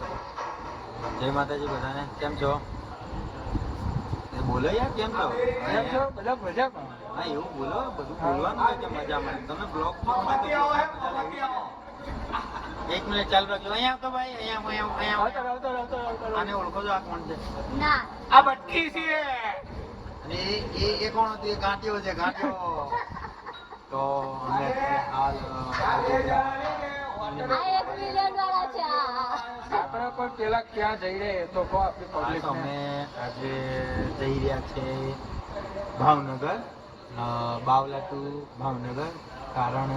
જય માતાજી બધાને. કેમ છો? બોલો યાર કેમ છો? કેમ છો? બધા મજામાં? હા એવું બોલો બધું બોલવાનું હોય કે મજામાં. તમે બ્લોગ તો એક મિનિટ ચાલુ રાખજો. અહીંયા આવતો ભાઈ અહીંયા અહીંયા આવતો અહીંયા આવતો આવતો આવતો આને ઓળખો છો આ કોણ છે? ના. આ બટકી છે અને એ એ એ કોણ હતું? એ ગાંઠિયો છે ગાંઠિયો. તો અમે હાલ આપણે કોઈ પેલા ક્યાં જઈ રહ્યા તો કહો આપણી પબ્લિક અમે આજે જઈ રહ્યા છે ભાવનગર બાવલા ટુ ભાવનગર. કારણ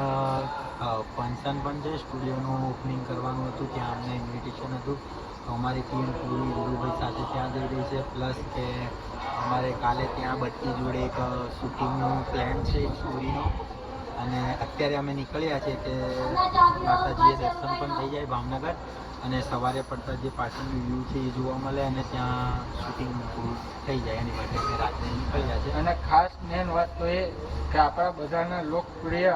ફંક્શન પણ છે સ્ટુડિયોનું ઓપનિંગ કરવાનું હતું ત્યાં અમને ઇન્વિટેશન હતું. તો અમારી ટીમ પૂરી ગુરુભાઈ સાથે ત્યાં જઈ રહી છે. પ્લસ કે અમારે કાલે ત્યાં બટ્ટી જોડે એક શૂટિંગનું પ્લાન છે એક સ્ટોરીનો અને અત્યારે અમે નીકળ્યા છે કે માતાજીએ દર્શન પણ થઈ જાય ભાવનગર અને સવારે પડતા જે પાછળનું વ્યૂ છે એ જોવા મળે અને ત્યાં શૂટિંગ પૂરું થઈ જાય એની માટે અમે રાત્રે નીકળ્યા છે અને ખાસ મેન વાત તો એ કે આપણા બધાના લોકપ્રિય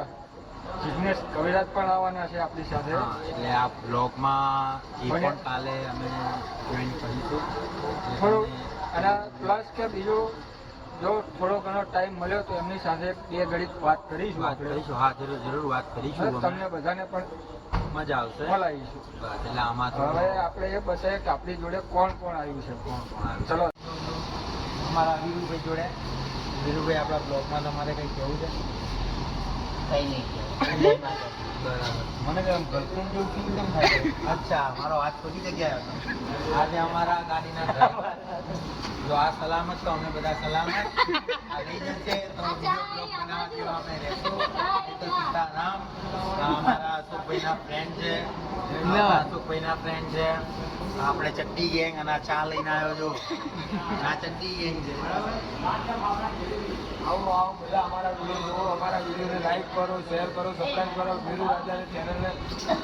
બિઝનેસ કવિરાજ પણ આવવાના છે આપણી સાથે. એટલે આ બ્લોગમાં એ પણ કાલે અમે જોઈન કરીશું. અને પ્લસ કે બીજું જો થોડો ઘણો ટાઈમ મળ્યો તો એમની સાથે બે ઘડી વાત કરીશું વાત કરીશું હા જરૂર જરૂર વાત કરીશું તમને બધાને પણ મજા આવશે. બોલાવીશું. એટલે આમાં તો હવે આપણે એ બતાવીએ કે આપણી જોડે કોણ કોણ આવ્યું છે? કોણ કોણ આવ્યું ચલો. અમારા વીરુભાઈ જોડે. વીરુભાઈ આપણા બ્લોગમાં તમારે કંઈ કહેવું છે? કંઈ નહીં બરાબર. મને કેમ ગર્લફ્રેન્ડ જેવું ફીલ કેમ થાય અચ્છા મારો હાથ ખોટી જગ્યાએ હતો આજે અમારા ગાડીના જો આ સલામત તો અમે બધા સલામત. આ જશે તો અમે રહેશું. તો સીતારામ અમારા અશોકભાઈના ફ્રેન્ડ છે. અશોકભાઈના ફ્રેન્ડ છે. આપણે ચડ્ડી ગેંગ અને ચા લઈને આવ્યો છો. આ ચડ્ડી ગેંગ છે. બરાબર? આવો આવો બધા અમારા વીડિયો જુઓ અમારા વિડીયોને લાઈક કરો શેર કરો સબસ્ક્રાઇબ કરો. વીરુ રાજાની ચેનલને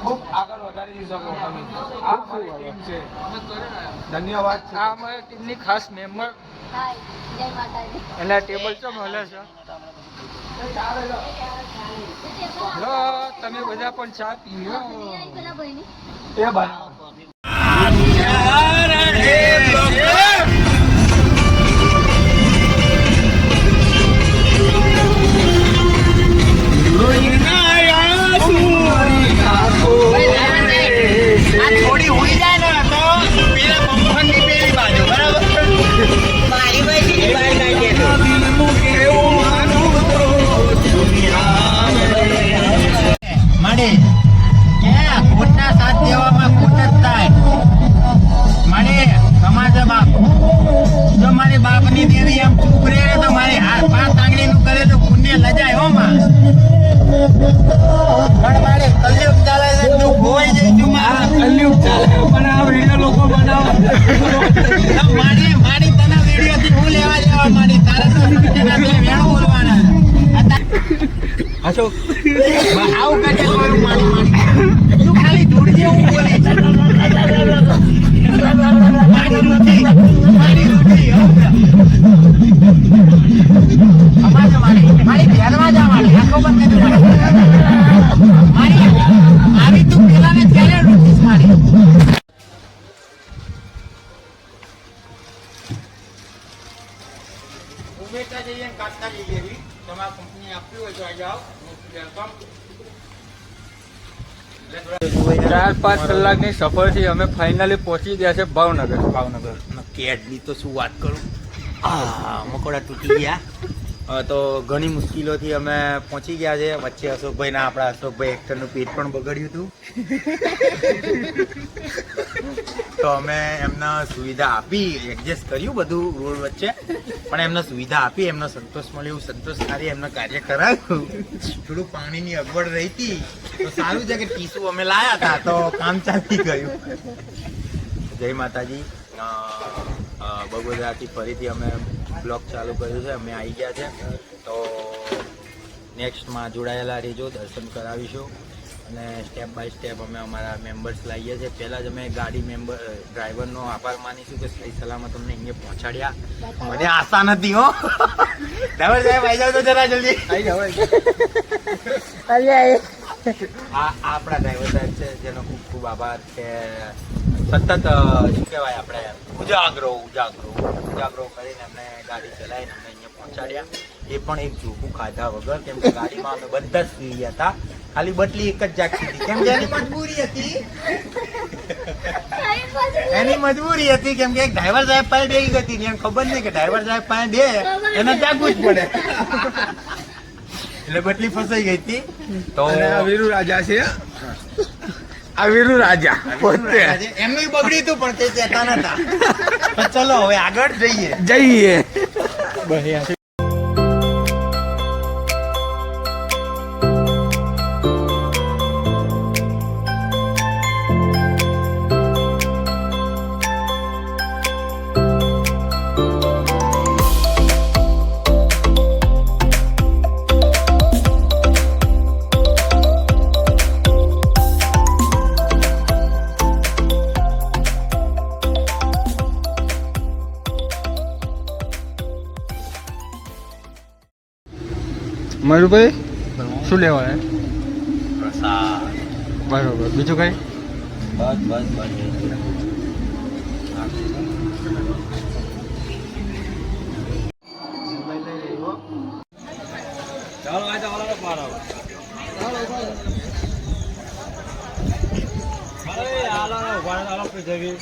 ખૂબ આગળ વધારી શકો તમે. આ અમારી ટીમ છે. ધન્યવાદ. છે આ અમારી ટીમની ખાસ મેમ્બર હાય એટલે એના ટેબલ ચો મળે છે? તમે બધા પણ ચા પીઓ. એ બનાવો. મારી દેવી એમ ચૂપ રહે તો મારી હાથ પાંચ આંગળીનું કરે તો પુણ્ય લજાય હો માં. પણ મારે કલયુગ ચાલે છે તું ખોવાઈ જઈશું માં કલયુગ ચાલે પણ આ વીડિયો લોકો બનાવ. મારી મારી તને વીડિયો થી હું લેવા જવા મારી તારે તો વેણ બોલવાના અશોક આવું કરે મારું મારી મારી. તું ખાલી ધૂળ જેવું બોલે મારી રૂટી મારી રૂચિ અમારે મારી મારી ધ્યાનમાં જા મારી આંખો બંધ કરી મારી મારી આવી તું પેલાને ત્યારે રૂચિસ મારી ઉમેટા જઈએ કાઢતા જઈએ એવી તમારા પાંચ કલાકની સફરથી અમે ફાઇનલી પહોંચી ગયા છે ભાવનગર. ભાવનગર. કેડની તો શું વાત કરું? મકોડા તૂટી ગયા. તો ઘણી મુશ્કેલોથી અમે પહોંચી ગયા છે. વચ્ચે અશોકભાઈ ના આપણા અશોકભાઈ એક્ટરનું પેટ પણ બગડ્યું હતું. તો અમે એમને સુવિધા આપી એડજસ્ટ કર્યું બધું રોડ વચ્ચે. પણ એમને સુવિધા આપી, એમને સંતોષ મળ્યો સંતોષકારી એમને કાર્ય કરાવ્યું થોડું પાણીની અગવડ રહી હતી. તો સારું છે કે ટીસુ અમે લાયા હતા, તો કામ ચાલી ગયું. જય માતાજી. બગોદરાથી ફરીથી અમે બ્લોગ ચાલુ કર્યું છે. અમે આવી ગયા છે. તો નેક્સ્ટમાં જોડાયેલા રહેજો દર્શન કરાવીશું. અને સ્ટેપ બાય સ્ટેપ અમે અમારા મેમ્બર્સ લાવીએ છીએ. પહેલાં જ અમે ગાડી મેમ્બર ડ્રાઈવરનો આભાર માનીશું કે સહી સલામત અમને અહીંયા પહોંચાડ્યા. મને આશા નથી હો. ડ્રાઈવર સાહેબ આવી જાવ તો જરા જલ્દી. આવી જાવ આપણા ડ્રાઈવર સાહેબ છે. જેનો ખૂબ ખૂબ આભાર કે સતત શું કહેવાય આપણે ઉજાગરો ઉજાગરો ઉજાગરો કરીને અમને ગાડી ચલાવીને અમને અહીંયા પહોંચાડ્યા. એ પણ એક જોખું ખાધા વગર કેમ કે ગાડીમાં અમે બધા જ સુઈ ગયા હતા. ખાલી બટલી એક જ જાગતી હતી કેમ કે એની મજબૂરી હતી. એની મજબૂરી. હતી કેમ કે એક ડ્રાઈવર સાહેબ પાસે બે હતી ને એને ખબર નહીં કે ડ્રાઈવર સાહેબ પાસે બે એને જાગવું જ પડે. એટલે બટલી ફસાઈ ગઈ હતી. તો વીરુ રાજા છે આ વીરુ રાજા પોતે. એમનું બગડી હતું પણ તે કહેતા નતા ચલો હવે આગળ જઈએ. જઈએ. મયુરભાઈ શું લેવા પ્રસાદ બરોબર બીજું કઈ બસ બસ બસ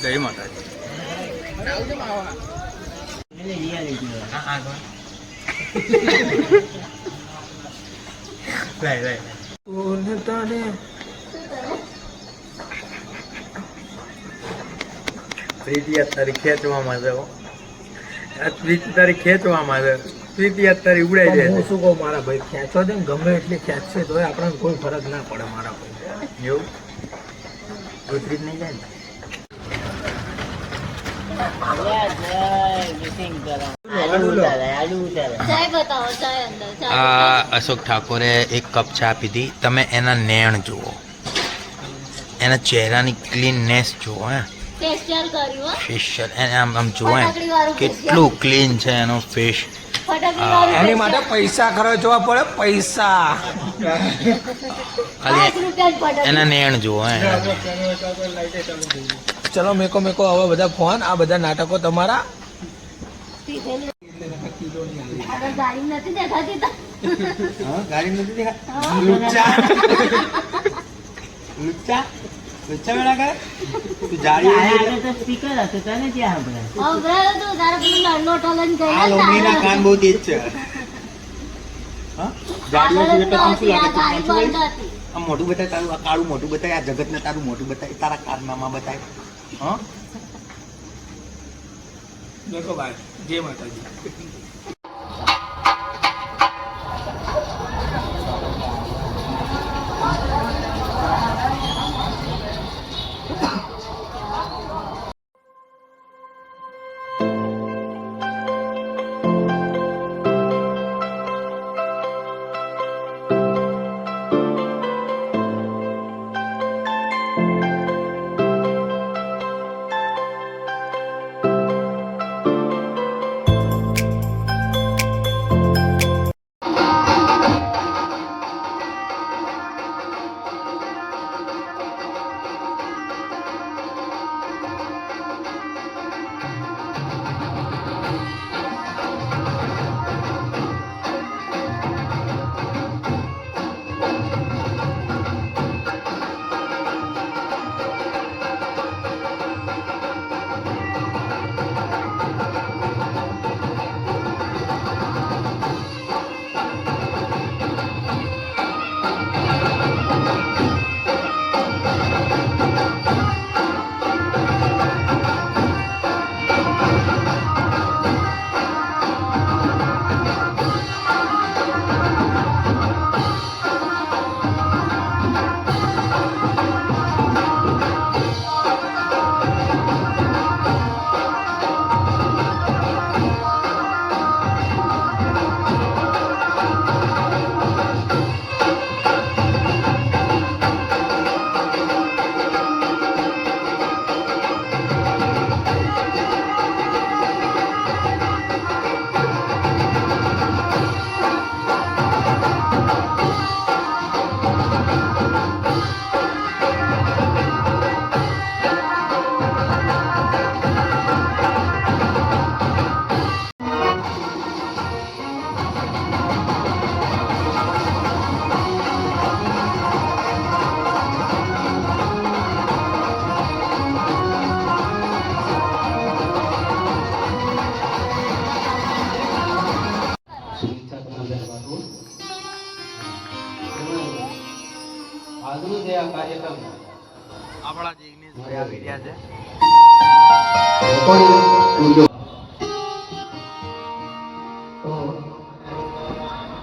જય માતાજી પ્રીતિ અત્યારે ખેંચવામાં છે. પ્રીતિ તારી ખેંચવામાં છે પ્રીતિ અત્યારે ઉડાઈ જાય હું શું કહું મારા ભાઈ ખેંચો દે ને ગમે એટલી ખેંચશે તો આપણને કોઈ ફરક ના પડે મારા ભાઈ એવું? નહીં જાય ને? આ અશોક ઠાકોરે એક કપ ચા પીધી. તમે એના નેણ જુઓ. એના ચહેરાની ક્લીનનેસ જુઓ હે. ફેશિયલ કર્યું એને આમ આમ જુઓ કેટલું ક્લીન છે એનો ફેસ એની માટે પૈસા ખર્ચવા પડે પૈસા. ખાલી એના નેણ જુઓ હે. ચલો મેકો મેકો હવે બધા ફોન આ બધા નાટકો તમારા. ગાડી નથી દેખાતી ગાડી નથી હા. લુચ્ચા. લુચ્ચા? લુચ્ચા મેળા કરે? તું જાડી તો તારે. આગળ આ તું. આ બતાય તારું આ કાળું મોટું બતાય આ જગતને તારું મોટું બતાય તારા કારનામા બતાય. હા? મેકો ભાઈ જય માતાજી.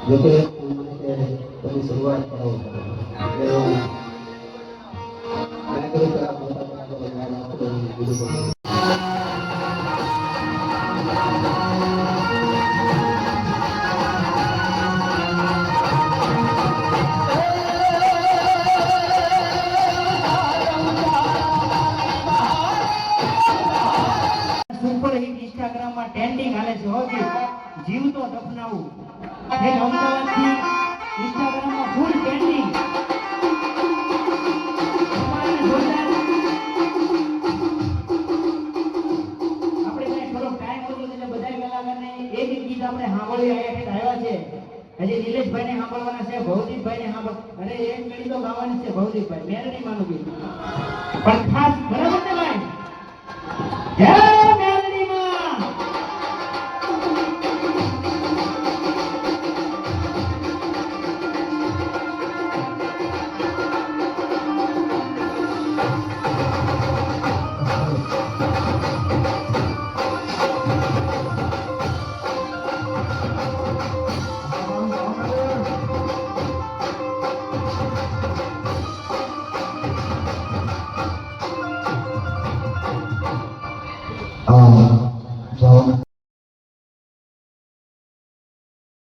જોકે મને કે તમે શરૂઆત કરો એટલે હું મને કહ્યું કે આ મોટા મોટા લોકો જ્ઞાન આપો એવું બીજું બધું. સુપર હિટ ઇન્સ્ટાગ્રામમાં ટ્રેન્ડિંગ હાલે છે, હો જી. જીવતો દફનાવું એક અમદાવાદથી ઇન્સ્ટાગ્રામમાં ફૂલ ટ્રેન્ડિંગ આપણે ઠેઠ આવ્યા છે. હજી નિલેશભાઈને સાંભળવાના છે સાંભળ અરે, એક કડી તો ગાવાની છે ભૌતિકભાઈ મેં નહીં માનું ગીત. પણ ખાસ બરાબર ને ભાઈ?